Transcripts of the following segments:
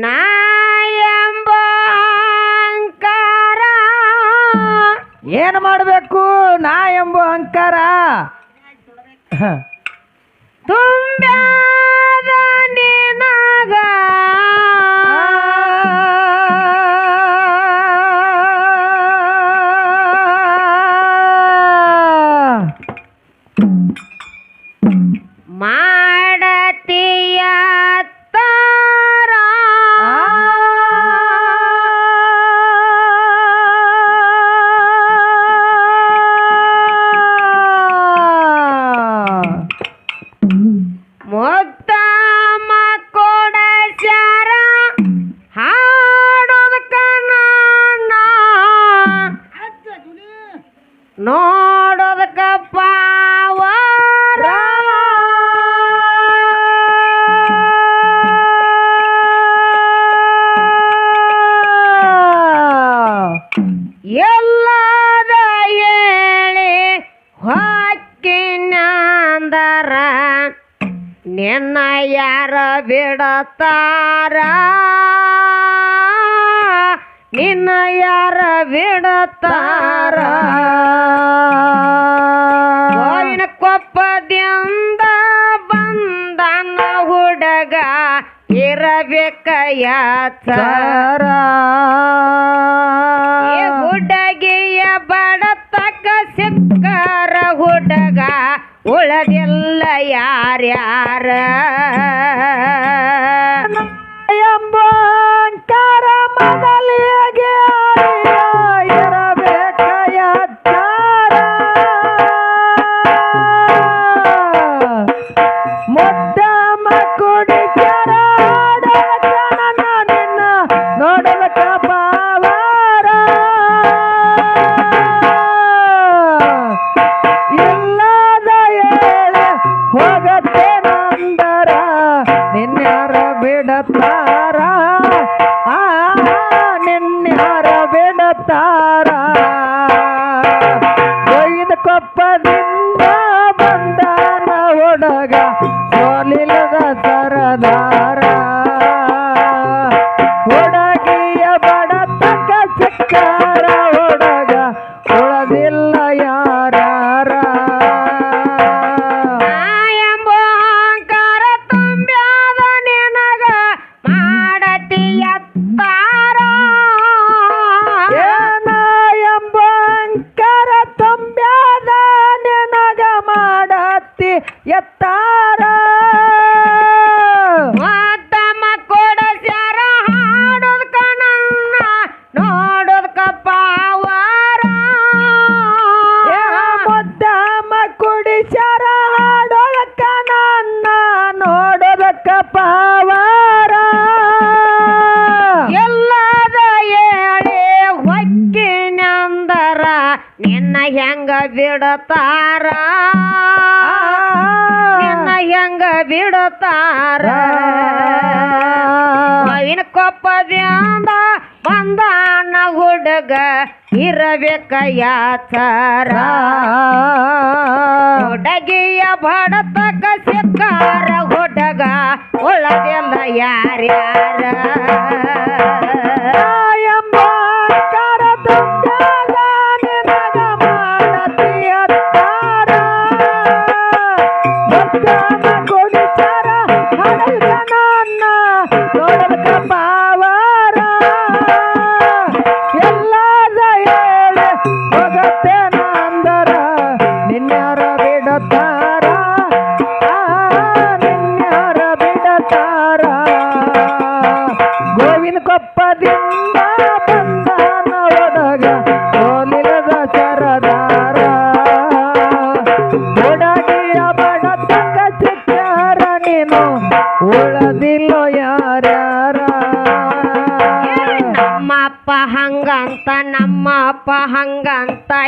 ನಾ ಎಂಬ ಅಹಂಕಾರ ಏನು ಮಾಡಬೇಕು? ನಾ ಎಂಬ ಅಹಂಕಾರ ತುಂಬ್ಯಾದ ಬಿಡತಾರ ನಿನ್ನ ಯಾರ ಬಿಡತಾರ ಗೋವಿನ ಕೊಪ್ಪದಿಂದ ಬಂದನ ಹುಡುಗ ಇರಬೇಕ ಯಾರ ಹುಡುಗಿಯ ಬಡತಕ್ಕ ಸಿಕ್ಕರ ಹುಡುಗ ಉಳದಿಲ್ಲ ಯಾರ್ಯಾರ? ಕೊಪ್ಪದಿಂದ ಬಂದಾನ ಹುಡುಗ ಪಾವಾರ ಎಲ್ಲದ ಹೇಳಿ ಹೊಕ್ಕಿನಂದರ ನಿನ್ನ ಹೆಂಗ ಬಿಡತಾರ? ನಿನ್ನ ಹೆಂಗ ಬಿಡತಾರ? ಮಾವಿನ ಕೊಪ್ಪದಿಂದ ಬಂದಾನ ಹುಡುಗ ಇರಬೇಕ ಯಾಚಾರ ಹುಡುಗಿಯ ಬಡತಕ ಸಿಕ್ಕಾರ. ಹುಡುಗ ಒಳಗೆಲ್ಲ ಯಾರ್ಯಾರ? ಎಂಬ ನನ್ನ ತುಂಬ್ಯಾದ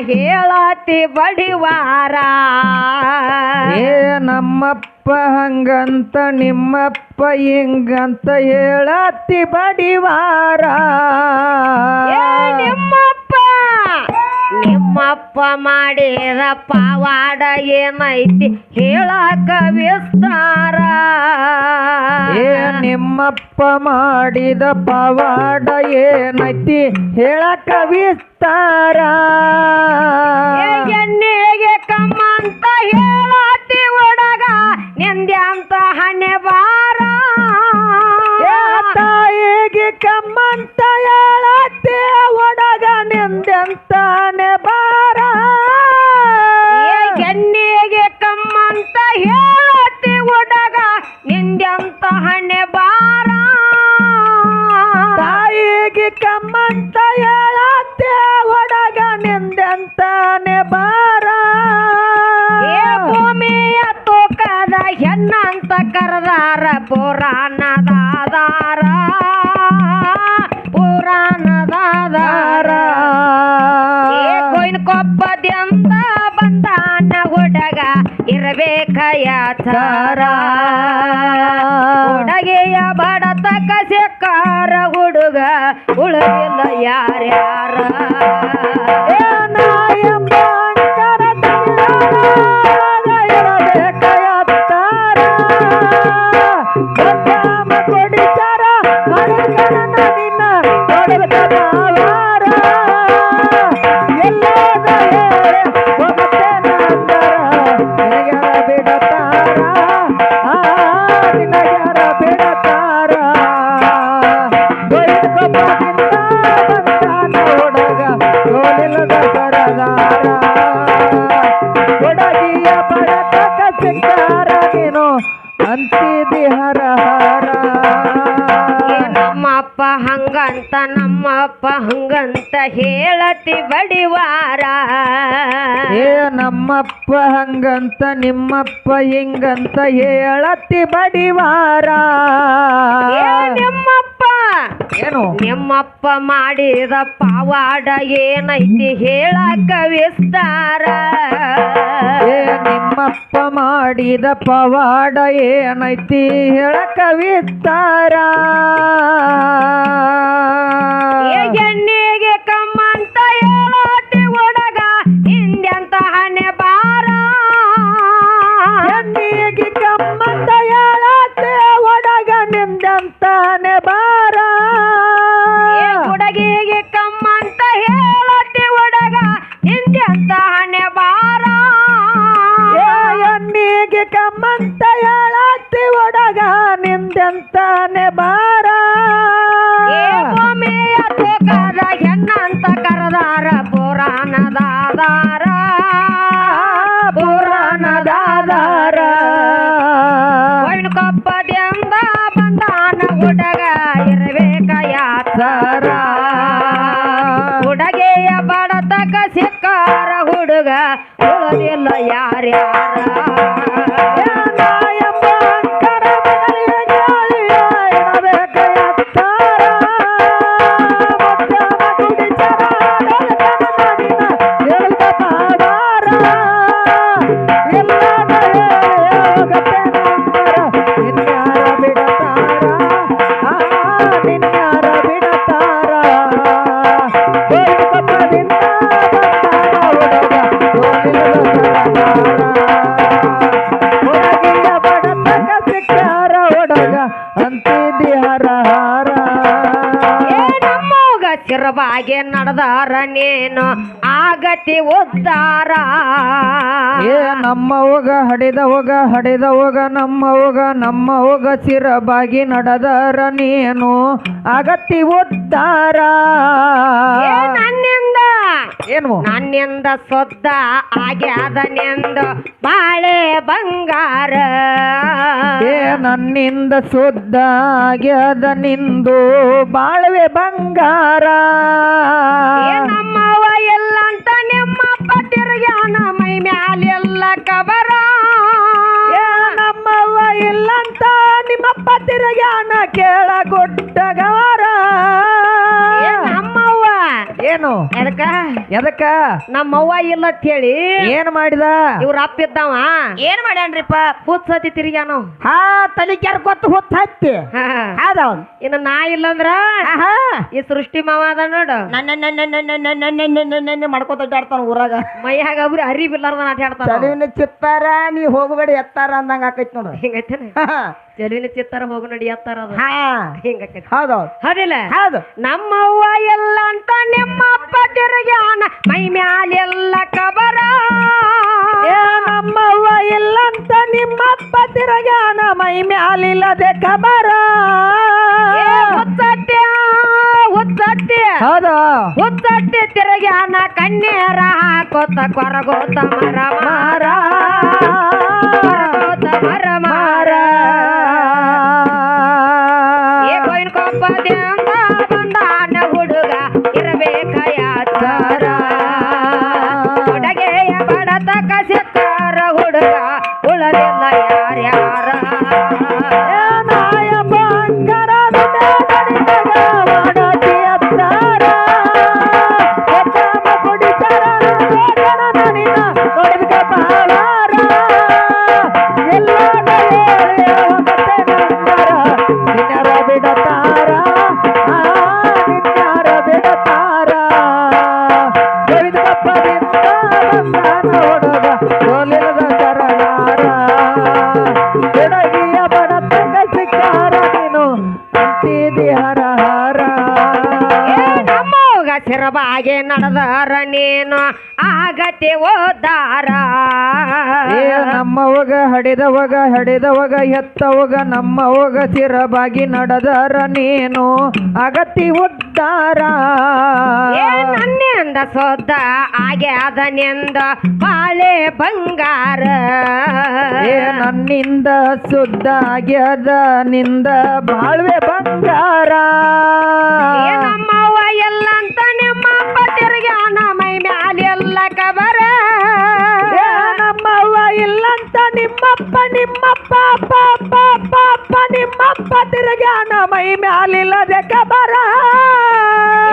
ಹೇಳತಿ ಬಡಿವಾರ. ಏ ನಮ್ಮಪ್ಪ ಹಂಗಂತ ನಿಮ್ಮಪ್ಪ ಹಿಂಗಂತ ಹೇಳತಿ ಬಡಿವಾರ. ಏ ನಿಮ್ಮಪ್ಪ ಮಾಡಿರಪ್ಪ ವಾಡ ಪಾವಾಡ ಏನೈತಿ ಹೇಳಕ ವಿಸ್ತಾರ? ಏ ನಿಮ್ಮ ನಮ್ಮಪ್ಪ ಮಾಡಿದ ಪವಾಡ ಏನೈತಿ ಹೇಳಕ ವಿಸ್ತಾರ? ಎಣ್ಣೆಗೆ ಕಮ್ಮಂತ ಹೇಳತಿ ಹುಡುಗ ನಿಂದ್ಯಾಂತ ಹಣೆ ಬಾರ. ತಾಯಿಗೆ ಕಮ್ಮಂತ ಹೇಳತ್ತೆ ಒಡಗ ನಿಂದೆಂತಾನೆ ಬಾರ. ಎಣ್ಣೆಗೆ ಕಮ್ಮಂತ ಹೇಳತಿ ಒಡಗ ನಿಂದ್ಯಾಂತ ಹಣೆ ಬಾರ. ತಾಯಿಗೆ ಕಮ್ಮಂತ ಹೇಳತ್ತೆ ಒಡಗ ನಿಂದೆಂತಾನೆ ಬಾರ. ಏ ಭೂಮಿಯ ತೂಕದ ಹೆಣ್ಣಂತ ಕರೆದಾರ, ಪುರಾಣದಾದಾರ. ಪುರಾಣದಾದಾರ. ಕೊಯ್ನ ಕೊಪ್ಪದಿಂದ ಬಂದಾನ ಹುಡಗ, ಇರಬೇಕ ಯಾಚಾರ ನಮ್ಮಪ್ಪ ಹಂಗಂತ ನಿಮ್ಮಪ್ಪ ಹಿಂಗಂತ ಹೇಳತಿ ಬಡಿವಾರ. ನಿಮ್ಮಪ್ಪ ಏನು? ನಿಮ್ಮಪ್ಪ ಮಾಡಿದ ಪವಾಡ ಏನೈತಿ ಹೇಳಕ ವಿಸ್ತಾರ ಏ ನಿಮ್ಮಪ್ಪ ಮಾಡಿದ ಪವಾಡ ಏನೈತಿ ಹೇಳಕ ವಿಸ್ತಾರ ಹುಡುಗ ಯಾರು ಯಾರ್ಯಾರ? ಸಿರವಾಗಿ ನಡೆದಾರ ನೀನು ಆಗತಿ ಉದ್ದಾರ. ಏ ನಮ್ಮವ್ಗ ಹಡಿದವಗ ಹಡಿದವಗ ನಮ್ಮ ಹೋಗ ಚಿರಬಾಗಿ ನಡೆದಾರ ನೀನು ಅಗತಿ ಉದ್ದಾರ ಏ ನನ್ನಿಂದ. ಏನು? ನನ್ನಿಂದ ಸೊದ್ದ ಆಗ್ಯಾದ ನಿಂದು ಬಾಳೆ ಬಂಗಾರ. ಏ ನನ್ನಿಂದ ಶುದ್ಧ ಆಗ್ಯಾದ ನಿಂದು ಬಾಳವೆ ಬಂಗಾರ. ಏ ನಮ್ಮವ ಎಲ್ಲಂತ ನಿಮ್ಮಪ್ಪ ತಿರುಗ್ಯಾನ ಮೈ ಮ್ಯಾಲೆಲ್ಲ ಕಬರ ನಮ್ಮವ್ವ ಇಲ್ಲಂತ ನಿಮ್ಮಪ್ಪ ತಿರುಗ್ಯಾನ ಕೇಳ ಗುಡ್ಡಗವರ ಏನು ಎದಕ ಎದಕ್ಕ ಎದಕ್ಕ ನಮ್ಮವ್ವ ಇಲ್ಲ ಅಂತ ಹೇಳಿ ಏನ್ ಮಾಡಿದ ಇವ್ರ ಅಪ್ಪ ಇದ್ದಾವ ಏನ್ ಮಾಡ್ಯಾನ್ರಿಪ್ಪ ಹುಚ್ಚತಿ ತಿರ್ಗ್ಯಾನು ಹಾ ತಲೆ ಕೆರ್ಕೊತ್ತು ಹುತ್ ಹತ್ತಿ ಇನ್ನು ನಾ ಇಲ್ಲಂದ್ರ ಆಹಾ ಈ ಸೃಷ್ಟಿ ಮಾವ ಅದ ನೋಡು ನನ್ನ ನನ್ನ ನನ್ನ ನನ್ನ ನನ್ನ ನನ್ನ ನನ್ನ ಮಾಡ್ಕೊತ ಅಡ್ಡಾಡ್ತಾನ ಊರಾಗ ಮೈಯಾಗ ಒಬ್ರು ಅರಿ ಬಿಲ್ಲಾರ್ದ ಆಟ ಆಡ್ತಾನ ಚಲುವಿನ ಚಿತ್ತಾರ ನೀ ಹೋಗಬೇಡಿ ಎತ್ತಾರ ಅಂದಂಗ ಆಕೈತಿ ನೋಡು ಹಿಂಗೈತೇನೆ ಜಲೀನ ಚಿತ್ತಾರ ಹೋಗು ನಡಿ ಅದು. ಹಾ. ಹಿಂಗೈತಿ ಹೌದೌದು ಹೌದಿಲ್ಲ? ಹೌದು. ನಮ್ಮವ್ವ ಎಲ್ಲ ಅಂತ ನಿಮ್ಮಪ್ಪ ತಿರುಗ್ಯಾನ ಮೈ ಮ್ಯಾಲೆಲ್ಲ ಕಬರ. ಏ ನಮ್ಮವ್ವ ಇಲ್ಲಂತ ನಿಮ್ಮಪ್ಪ ತಿರುಗ್ಯಾನ ಮೈ ಮ್ಯಾಲಿಲ್ಲದೆ ಕಬರ. ಏ ಹುಚ್ಚಟ್ಟೆ ಹುಚ್ಚಟ್ಟೆ. ಹೌದು. ಹುಚ್ಚಟ್ಟೆ ತಿರುಗ್ಯಾನ ಕಣ್ಣೀರ ಹಾಕೋತ ಕೊರಗೋತ ಮರ. ಮಾರ. ಕೊರಗೋತ ಮರ ಸಿರಬಾಗೆ ನಡೆದಾರ ನೀನು. ಆಗತಿ ಓದಾರ ಏ ನಮ್ಮವಗ ಹಡಿದವಗ ಹಡಿದವಗ ಎತ್ತವಗ ನಮ್ಮವಗ ತಿರಬಾಗಿ ನಡೆದಾರ ನೀನು. ಅಗತಿ ಉದ್ದಾರ. ನನ್ನಿಂದ ಸೋದ ಹಾಗೆ ನಿಂದ ಬಾಳೆ ಬಂಗಾರ. ನನ್ನಿಂದ ಸುದ್ದ ಆಗ್ಯದ ನಿಂದ ಬಾಳ್ವೆ ಬಂಗಾರ. ಏ ನಮ್ಮವ್ವ ಇಲ್ಲಂತ ನಿಮ್ಮಪ್ಪ ನಿಮ್ಮಪ್ಪ ಪಾಪ ಪಾಪ ನಿಮ್ಮಪ್ಪ ತಿರುಗ್ಯಾನ ಮೈ ಮ್ಯಾಲಿಲ್ಲದೆ ಕಬರ.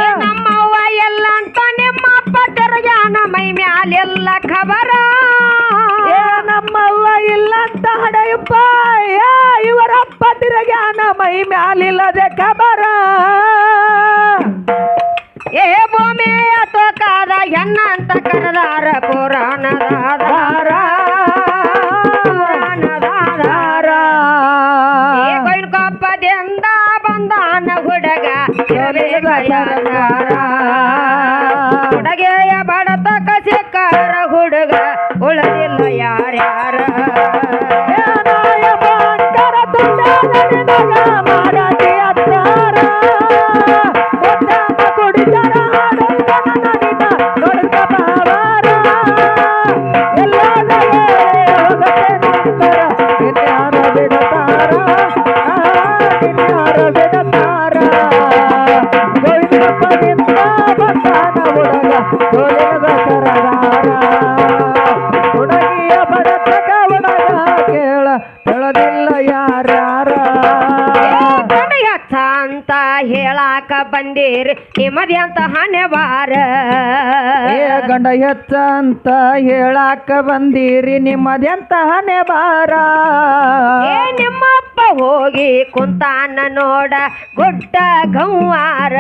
ಏ ನಮ್ಮವ್ವ ಎಲ್ಲ ಅಂತ ನಿಮ್ಮಪ್ಪ ತಿರುಗ್ಯಾನ ಮೈ ಮ್ಯಾಲೆಲ್ಲ ಖಬರ ನಮ್ಮವ್ವ ಇಲ್ಲಂತ ಹಡೆಯಪ್ಪ ಇವರಪ್ಪ ತಿರುಗ್ಯಾನ ಮೈ ಮ್ಯಾಲಿಲ್ಲದೆ ಕಬರ. ಏ ಭೂಮಿಯ ತೋಕಾದ ಹೆಣ್ಣ ಅಂತ ಕರೆದಾರ ಪುರಾಣದಾದ ದಾರ ಪುರಾಣದಾದ ದಾರ ಏ ಕೊಪ್ಪದಿಂದ ಬಂದಾನ ಹುಡುಗ ಗಂಡ ಹೆಚ್ಚ ಅಂತ ಹೇಳಾಕ ಬಂದೀರಿ ನಿಮ್ಮದೆಂತಹನೆ ಬಾರ ಏ ನಿಮ್ಮಪ್ಪ ಹೋಗಿ ಕುಂತಾನ ನೋಡ ಗುಡ್ಡ ಗಂವಾರ.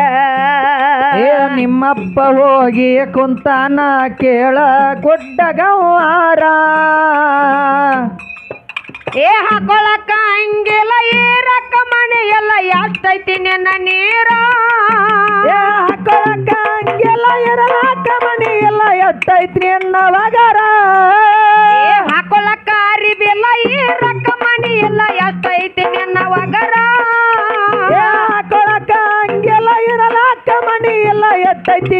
ಏ ನಿಮ್ಮಪ್ಪ ಹೋಗಿ ಕುಂತಾನ ಕೇಳ ಗುಡ್ಡ ಗಂವಾರ. ಏ ಹಾಕೊಳಕ ಹಂಗಿಲ್ಲ ಏರಕ್ಕ ಮನೆಯಲ್ಲ ಎಷ್ಟೈತಿ ನಿನ್ನ ನೀರ. ಏ ಹಾಕೊಳಕ ಹಂಗಿಲ್ಲ ಇರಲಾಕ ಮನಿ ಎಟ್ಟೈತ್ರಿ ಅನ್ನವಾಗರ ಏ ಬೆಲ್ಲ ಈ ಏರಕ್ಕ ಮನೆ ಎಲ್ಲ ಎಷ್ಟೈತಿ ನಿನ್ನ ವಗರ ಹಾಕೊಳಕ ಹಂಗೆಲ್ಲ ಇರಲಾಕ ಮನಿ ಎಲ್ಲ ಎಟ್ಟೈತಿ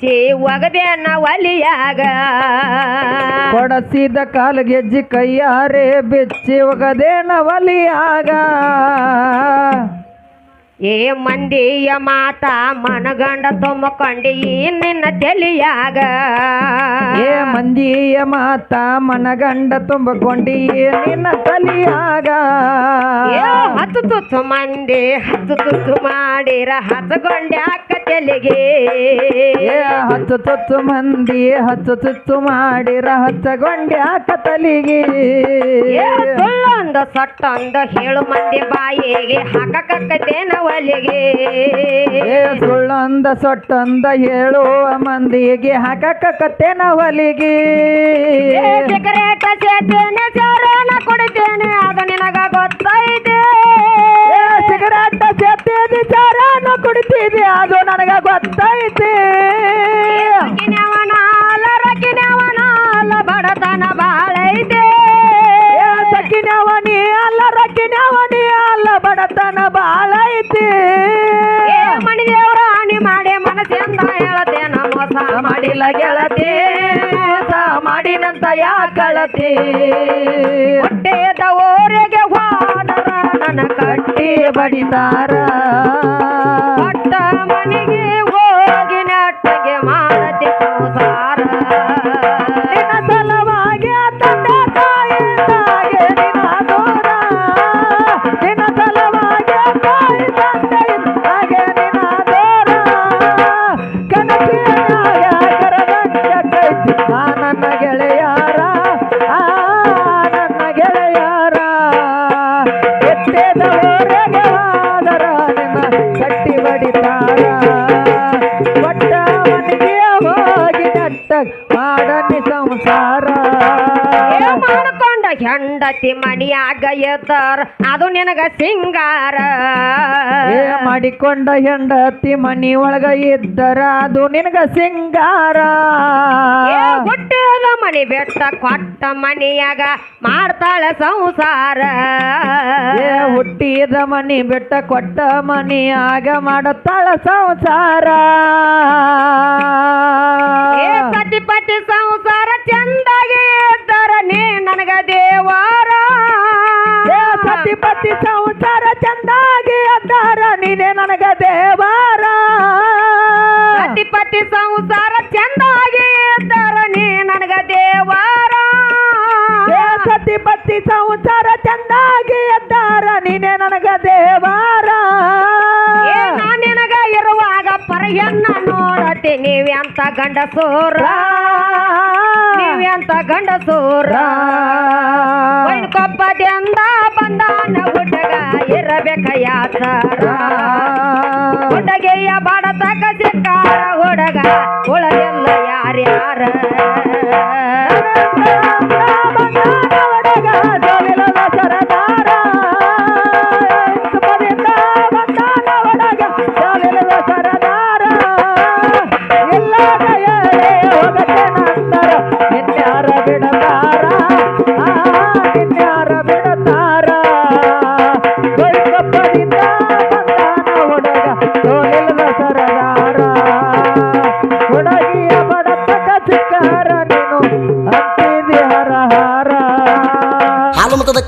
ಹುಚ್ಚಿ ಒಗದೆ ಒಲಿಯಾಗ. ಕೊಡಸಿದ ಕಾಲ್ಗೆಜ್ಜಿ ಕೈಯಾರೆ ಬೆಚ್ಚಿ ಒಲಿಯಾಗ. ಏ ಮಂದಿಯ ಮಾತ ಮನಗಂಡ ತುಂಬಕೊಂಡಿ ನಿನ್ನ ತೆಲಿಯಾಗ. ಏ ಮಂದಿಯ ಮಾತ ಮನಗಂಡ ತುಂಬಿಕೊಂಡಿ ನಿನ್ನ ತಲಿಯಾಗ. ಹತ್ತು ತುತ್ತು ಮಂದಿ ಹತ್ತು ತುತ್ತು ಮಾಡಿರ ಹತ್ತಗೊಂಡೆ ಅಕ್ಕ ತೆಲಿಗೆ. ಏ ಹತ್ತು ತುತ್ತು ಮಂದಿ ಹತ್ತು ತುತ್ತು ಮಾಡಿರ ಹಚ್ಚಗೊಂಡೆ ಆಕ ತಲಿಗೆ. ಸುಳ್ಳೊಂದು ಸೊಟ್ಟೊಂದು ಹೇಳು ಮಂದಿ ಬಾಯಿಗೆ ಹಾಕಕತ್ತೇನ ಒಲಿಗೆ ಸುಳ್ಳೊಂದ ಸೊಟ್ಟೊಂದ ಹೇಳುವ ಮಂದಿಗೆ ಹಾಕಕ್ಕ ಹೊಲಿಗೆ. ಏ ಸಿಗರೇಟ ಸೇತೇನೆ ಸಾರೋನ ಕುಡಿತೇನೆ ಅದು ನಿನಗ ಗೊತ್ತೈತೆ. ಸಿಗರೇಟ್ ಸೇತೇದಿ ಕುಡಿತೀವಿ ಕುಡಿತಿದೆ ಅದು ನನಗ ಗೊತ್ತೈತಿ. ರಕಿನವನಾಲ ರಕಿನವನಾಲ ಬಡತನ ಬಾಳೈತೆ. ಸಕ್ಕಿನವನಿ ಅಲ್ಲ ರಕ್ಕಿನವನಿ ಅಲ್ಲ ಬಡತನ ಬಾಳೈತಿ ಐತಿ. ಮಣಿ ದೇವ್ರ ಹಣಿ ಮಾಡಿ ಮನಸ್ಸಿಂದ ಹೇಳತೆ ಮೋಸ ಮಾಡಿಲ್ಲ ಗೆಳತಿ. ಮೋಸ ಮಾಡಿನಂತ ಯಾಕಳತಿ ಹೊಟ್ಟೆದ ಓರೆಗೆ ಹೋದ ನನ್ನ ಕಟ್ಟಿ ಬಡಿತಾರ. ಹೆಂಡತಿ ಮನಿಯಾಗ ಎದ್ದಾರ ಅದು ನಿನಗ ಸಿಂಗಾರ. ಏ ಮಾಡಿಕೊಂಡ ಹೆಂಡತಿ ಮನಿ ಒಳಗ ಇದ್ದರ ಅದು ನಿನಗ ಸಿಂಗಾರ. ಏ ಹುಟ್ಟಿದ ಮನಿ ಬೆಟ್ಟ ಕೊಟ್ಟ ಮನಿಯಾಗ ಮಾಡ್ತಾಳ ಸಂಸಾರ. ಏ ಹುಟ್ಟಿದ ಮನಿ ಬೆಟ್ಟ ಕೊಟ್ಟ ಮನಿಯಾಗ ಮಾಡುತ್ತಾಳ ಸಂಸಾರ. ಏ ಪತಿ ಪತಿ ಸಂಸಾರ ಚಂದಾಗಿ ಪತಿ ಸಂಸಾರ ಚಂದಾಗಿ ಅದ್ದಾರ ನೀನೆ ನನಗ ದೇವಾರ. ಪ್ರತಿ ಪತಿ ಸಂಸಾರ ಚಂದಾಗಿ ಅದ್ದಾರ ನೀ ನನಗ ದೇವಾರ. ಪ್ರತಿ ಪತಿ ಸಂಸಾರ ಚಂದಾಗಿ ಅದ್ದಾರ ನೀನೆ ನನಗ ದೇವಾರ. ನಿನಗ ಇರುವಾಗ ಪರಯನ್ನ ನೋಡತಿ ನೀವ್ಯಂತ ಗಂಡ ಸೋರ ನೀವ್ಯಂತ ಗಂಡ ಸೋರ ಕೊಪ್ಪದಿಂದ ಬಂದಾನ ಗುಡ್ಡಗ ಇರಬೇಕ ಯಾಚಾರ ಬಾಡ ಬಡತಕ ಸಿಕ್ಕಾರ ಹುಡುಗ ಹುಳಗೆಲ್ಲ ಯಾರ್ಯಾರ?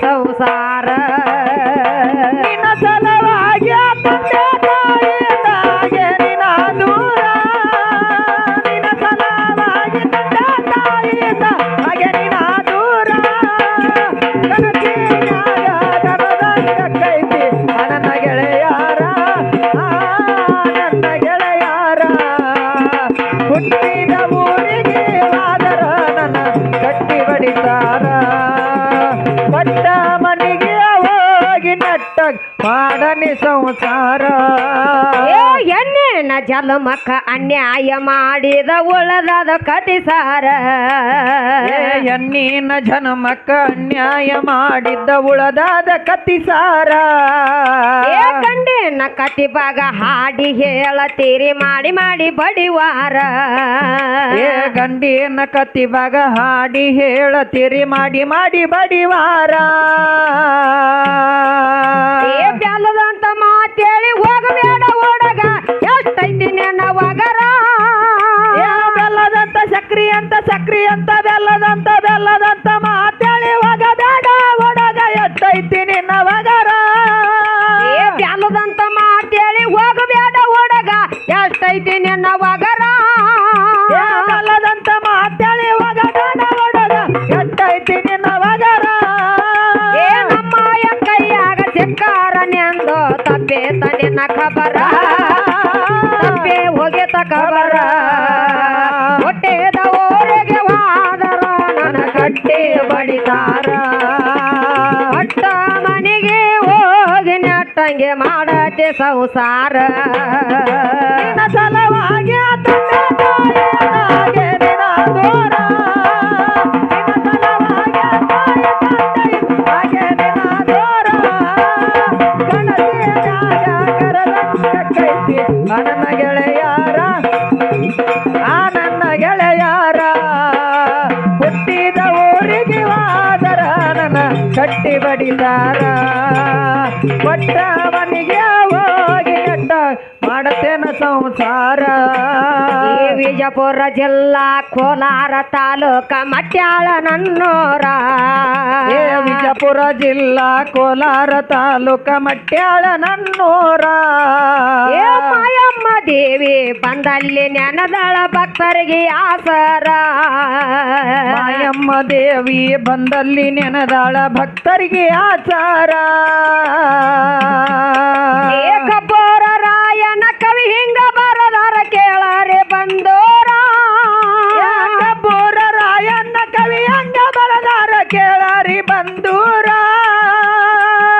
ಸಂಸಾರ. ಜಲಮಕ್ಕ ಅನ್ಯಾಯ ಮಾಡಿದ ಉಳದಾದ ಕತಿ ಸಾರ ಎನ್ನೀನ ಜನ್ಮಕ್ಕ ಅನ್ಯಾಯ ಮಾಡಿದ್ದ ಉಳದಾದ ಕತ್ತಿಸಾರ ಕಂಡೇನ ಕತಿ ಭಾಗ ಹಾಡಿ ಹೇಳತೀರಿ ಮಾಡಿ ಮಾಡಿ ಬಡಿವಾರ. ಏ ಗಂಡಿನ ಭಾಗ ಹಾಡಿ ಹೇಳತೀರಿ ಮಾಡಿ ಮಾಡಿ ಬಡಿವಾರ. ಏ ಬ್ಯಾಲದಂತ ಮಾತೇಳಿ ಹೋಗಬೇಡ ಓಡಗ ವಗರ ಬೆಲ್ಲದಂತ ಸಕ್ರಿ ಅಂತ ಸಕ್ರಿ ಅಂತ ಬೆಲ್ಲದಂತ ಬೆಲ್ಲದಂತ ಮಾತಾಳಿ ಹೋಗಬೇಡ ಒಡಗ ಎತ್ತೈತಿ ನಿನ್ನ ವಗರ ಏ ಬ್ಯಾಲದಂತ ಮಾತೇಳಿ ಹೋಗಬೇಡ ಓಡಗ ಎಷ್ಟೈತಿ ನಿನ್ನ ವಗರ ನೆಟ್ಟಂಗೆ ಮಾಡತೆ ಸಂಸಾರ. ಸಲವಾಗಿ ಕೊಟ್ಟ ಮನೆಗೆ ಹೋಗಿ ನೆಟ್ಟ ಮಾಡತೇನ ಸಂಸಾರ ಈ ವಿಜಯಪುರ ಜಿಲ್ಲಾ ಕೋಲಾರ ತಾಲೂಕ ಮಟ್ಯಾಳ ನನ್ನೋರ ಏ ವಿಜಯಪುರ ಜಿಲ್ಲಾ ಕೋಲಾರ ತಾಲೂಕ ಮಟ್ಯಾಳ ನನ್ನೂರ ಏ ಮಾಯಮ್ಮ ದೇವಿ ಬಂದಲ್ಲಿ ನೆನದಳ ಭಕ್ತರಿಗೆ ಆಸರ ಮಾಯಮ್ಮ ದೇವಿ ಬಂದಲ್ಲಿ ನೆನದಾಳ ಭಕ್ತರಿಗೆ ಆಚಾರ ಏ ಕಬೋರ ರಾಯನ ಕವಿ ಹಿಂಗ ಬರದಾರ ಕೇಳಾರೆ ಬಂದೋರ. ಕಬ್ಬೂರ ರಾಯಣ್ಣ ಕವಿ ಹಂಗ ಬರದಾರ ಕೇಳಾರಿ ಬಂದೂರ.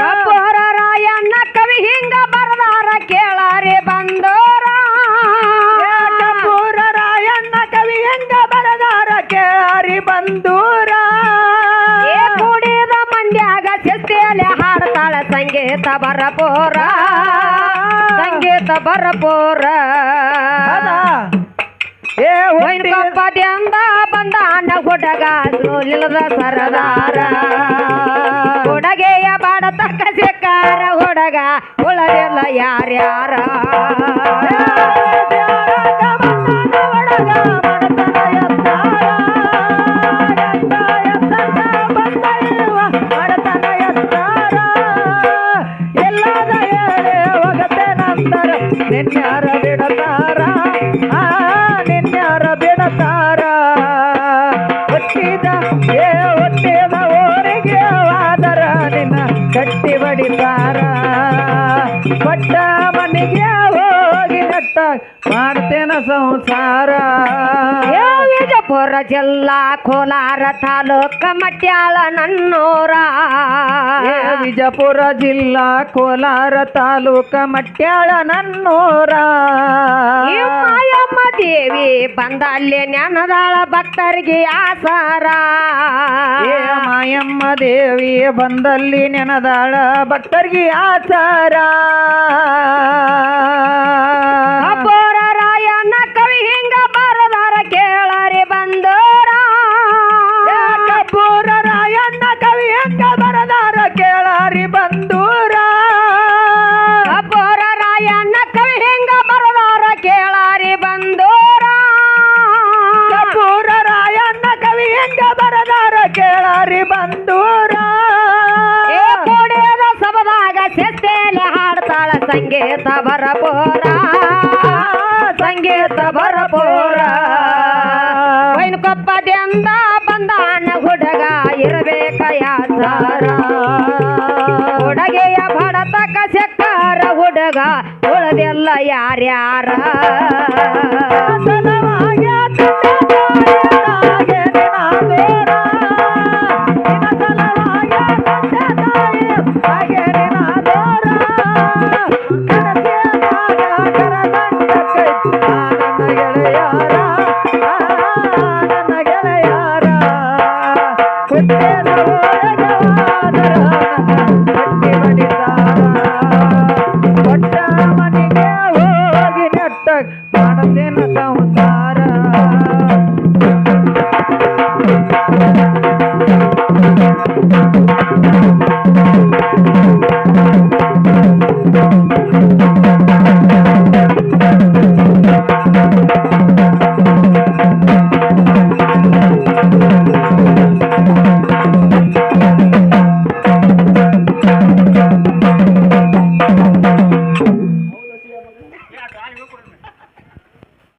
ಕಬೋರ ರಾಯಣ್ಣ ಕವಿ ಹಿಂಗ ಬರದಾರ ಕೇಳಾರೆ ಬಂದೋರ. ಕಬ್ಬೂರ ರಾಯಣ್ಣ ಕವಿ ಹಂಗ ಬರದಾರ ಕೇಳಾರಿ ಬಂದೂರ. ಕುಡಿದ ಮಂದ್ಯಾಗ ಶಿಸ್ತಿಯಲ್ಲಿ ಹಾಡ್ತಾಳ ಸಂಗೀತ ಬರಪೋರ. ಸಂಗೀತ ಬರಪೋರ ಹೌದಾ? ಏ ವೈನ್ ಕಪ್ಪದಿಂದ ಬಂದ ಅಣ್ಣ ಹುಡುಗ ಸೋಲಿಲ್ಲದ ಸರದಾರ. ಹುಡುಗೆಯ ಬಾಡತಕ್ಕ ಸಿಕ್ಕಾರ ಹುಡುಗ ಉಳದಿಲ್ಲ ಯಾರ್ಯಾರ. ನಿನ್ಯಾರ ಬಿಡತಾರ ಆ ನಿನ್ಯಾರ ಬಿಡತಾರ ಹುಟ್ಟಿದ ಏ ಹುಟ್ಟಿದ ಓರಿಗೆ ವಾದರ ನಿನ್ನ ಕಟ್ಟಿ ಬಡಿತಾರ ಕೊಟ್ಟ ಮನೆಗೆ ಹೋಗಿ ನಟ್ಟ ಮಾಡ್ತೇನ ಸಂಸಾರ. ಜಿಲ್ಲಾ ಕೋಲಾರ ತಾಲೂಕ ಮಟ್ಯಾಳ ನನ್ನೂರ. ವಿಜಯಪುರ ಜಿಲ್ಲಾ ಕೋಲಾರ ತಾಲೂಕ ಮಟ್ಯಾಳ ನನ್ನೂರ. ಮಾಯಮ್ಮ ದೇವಿ ಬಂದಲ್ಲಿ ನೆನದಾಳ ಭಕ್ತರಿಗೆ ಆಸಾರ. ಮಾಯಮ್ಮ ದೇವಿ ಬಂದಲ್ಲಿ ನೆನದಾಳ ಭಕ್ತರಿಗೆ ಆಸಾರ ರಾಯಣ್ಣ ಕವಿ ಹಿಂಗ ಕೇಳಾರಿ ಬಂದೋರ. ಕಬ್ಬೂರ ರಾಯಣ್ಣ ಕವಿ ಹೆಂಗ ಬರದಾರ ಕೇಳಾರಿ ಬಂದೂರ. ಕಬ್ಬೂರ ರಾಯಣ್ಣ ಕವಿ ಹೆಂಗ ಬರದಾರ ಕೇಳಾರಿ ಬಂದೂರ. ಕಬ್ಬೂರ ರಾಯಣ್ಣ ಕವಿ ಹೆಂಗ ಬರದಾರ ಕೇಳಾರಿ ಬಂದೂರ. ಕೋಡ್ಯದ ಸಬದಾಗ ಸೆಸ್ತೆಲೆ ಹಾಡ್ತಾಳ ಸಂಗೀತ ಬರಪೋರ ಸಂಗೀತ ಬರಪೋರ ಯಾಚಾರ ಹುಡುಗೆಯ ಬಡತಕ ಸೆಕ್ಕಾರ ಹುಡುಗ ಉಳದೆಲ್ಲ ಯಾರ್ಯಾರ?